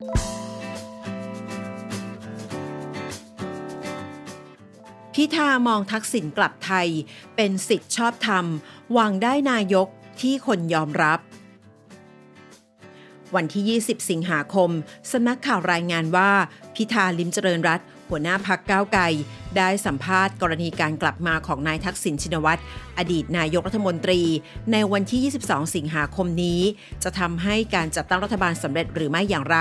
พิธามองทักษิณกลับไทย เป็นสิทธิชอบธรรมวางได้นายกที่คนยอมรับ วันที่ 20 สิงหาคมสำนักข่าวรายงานว่า พิธาลิมเจริญรัต หัวหน้าพักก้าวไกลได้สัมภาษณ์กรณีการกลับมาของนายทักษิณชินวัตรอดีตนายกรัฐมนตรี ในวันที่ 22 สิงหาคมนี้ จะทำให้การจัดตั้งรัฐบาลสำเร็จหรือไม่อย่างไร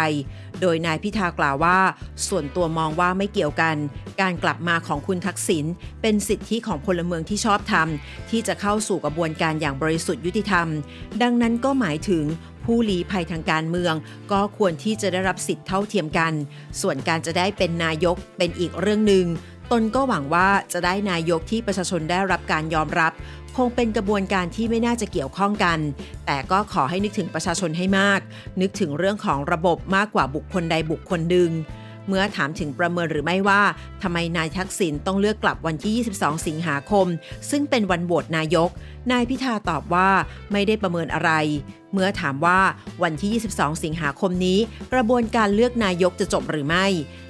โดยนายพิธากล่าวว่า ส่วนตัวมองว่าไม่เกี่ยวกัน การกลับมาของคุณทักษิณเป็นสิทธิของพลเมืองที่ชอบธรรมที่จะเข้าสู่กระบวนการอย่างบริสุทธิ์ยุติธรรม ดังนั้นก็หมายถึงผู้ลี้ภัยทางการเมือง ก็ควรที่จะได้รับสิทธิ์เท่าเทียมกัน ส่วนการจะได้เป็นนายกเป็นอีกเรื่องหนึ่งตนก็หวังว่าจะได้นายกที่ประชาชนได้รับการยอมรับ คงเป็นกระบวนการที่ไม่น่าจะเกี่ยวข้องกัน แต่ก็ขอให้นึกถึงประชาชนให้มาก นึกถึงเรื่องของระบบมากกว่าบุคคลใดบุคคลหนึ่ง เมื่อถามถึงประเมินหรือไม่ว่าทำไมนายทักษิณต้องเลือกกลับวันที่ 22 สิงหาคม ซึ่งเป็นวันโหวตนายก นายพิธาตอบว่าไม่ได้ประเมินอะไร เมื่อถามว่าวันที่ 22 สิงหาคมนี้ กระบวนการเลือกนายกจะจบหรือไม่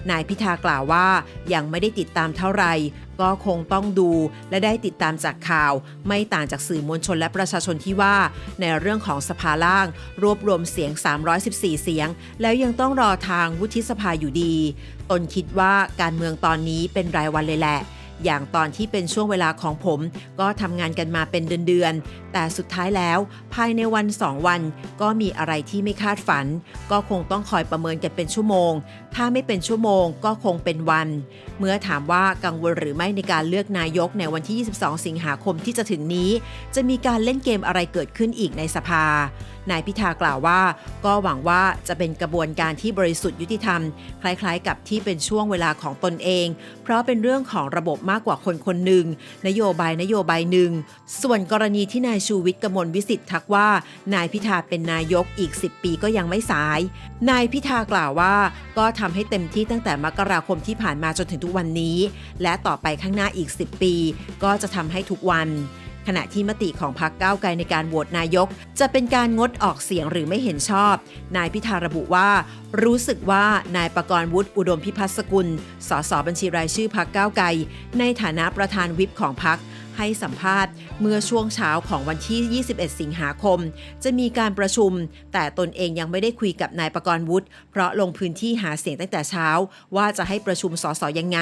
นายพิธากล่าวว่ายังไม่ได้ติดตามเท่าไหร่ก็คงต้องดูและได้ติดตามจากข่าว ไม่ต่างจากสื่อมวลชนและประชาชนที่ว่า ในเรื่องของสภาล่าง รวบรวมเสียง 314 เสียง แล้วยังต้องรอทางวุฒิสภาอยู่ดี ตนคิดว่าการเมืองตอนนี้เป็นรายวันเลยแหละ อย่างตอนที่เป็นช่วงเวลาของผมก็ทำงานกันมาเป็นเดือนๆ แต่สุดท้ายแล้วภายในวันสองวัน ก็มีอะไรที่ไม่คาดฝัน ก็คงต้องคอยประเมินกันเป็นชั่วโมง ถ้าไม่เป็นชั่วโมงก็คงเป็นวัน เมื่อถามว่ากังวลหรือไม่ในการเลือกนายกในวันที่ 22 สิงหาคมที่จะถึงนี้ จะมีการเล่นเกมอะไรเกิดขึ้นอีกในสภา นายพิธากล่าวว่า ก็หวังว่าจะเป็นกระบวนการที่บริสุทธิ์ยุติธรรม คล้ายๆ กับที่เป็นช่วงเวลาของตนเอง เพราะเป็นเรื่องของระบบมากกว่าคนคนหนึ่งนโยบายนโยบายหนึ่ง ส่วนกรณีที่นายชูวิทย์กมลวิสิทธิ์ทักว่า นายพิธาเป็นนายกอีก 10 ปีก็ยังไม่สาย นายพิธากล่าวว่า ก็ทำให้เต็มที่ตั้งแต่มกราคมที่ผ่านมาจนถึงทุกวันนี้ และต่อไปข้างหน้าอีก 10 ปี ก็จะทำให้ทุกวัน ขณะที่มติของพรรคก้าวไกลในการโหวตนายก จะเป็นการงดออกเสียงหรือไม่เห็นชอบ นายพิธาระบุว่า รู้สึกว่านายประกรณ์วุฒิอุดมพิพัฒสกุล สสบัญชีรายชื่อพรรคก้าวไกล ในฐานะประธานวิปของพรรค ให้สัมภาษณ์ เมื่อช่วงเช้าของวันที่ 21 สิงหาคม จะมีการประชุม แต่ตนเองยังไม่ได้คุยกับนายประกรณ์วุฒิเพราะลงพื้นที่หาเสียงตั้งแต่เช้า ว่าจะให้ประชุมสสยังไง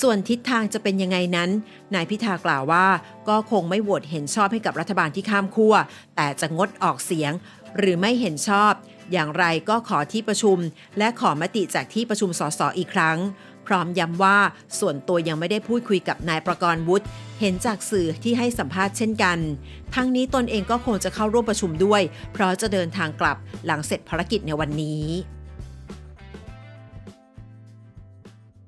ส่วนทิศทางจะเป็นยังไงนั้น นายพิธากล่าวว่า ก็คงไม่โหวตเห็นชอบให้กับรัฐบาลที่ข้ามขั้วแต่จะงดออกเสียง หรือไม่เห็นชอบ อย่างไรก็ขอที่ประชุม และขอมติจากที่ประชุมสสอีกครั้ง พร้อมย้ำว่าส่วนตัวยังไม่ได้พูดคุยกับนายประกรณ์วุฒิเห็นจากสื่อที่ให้สัมภาษณ์เช่นกัน ทั้งนี้ตนเองก็คงจะเข้าร่วมประชุมด้วย เพราะจะเดินทางกลับหลังเสร็จภารกิจในวันนี้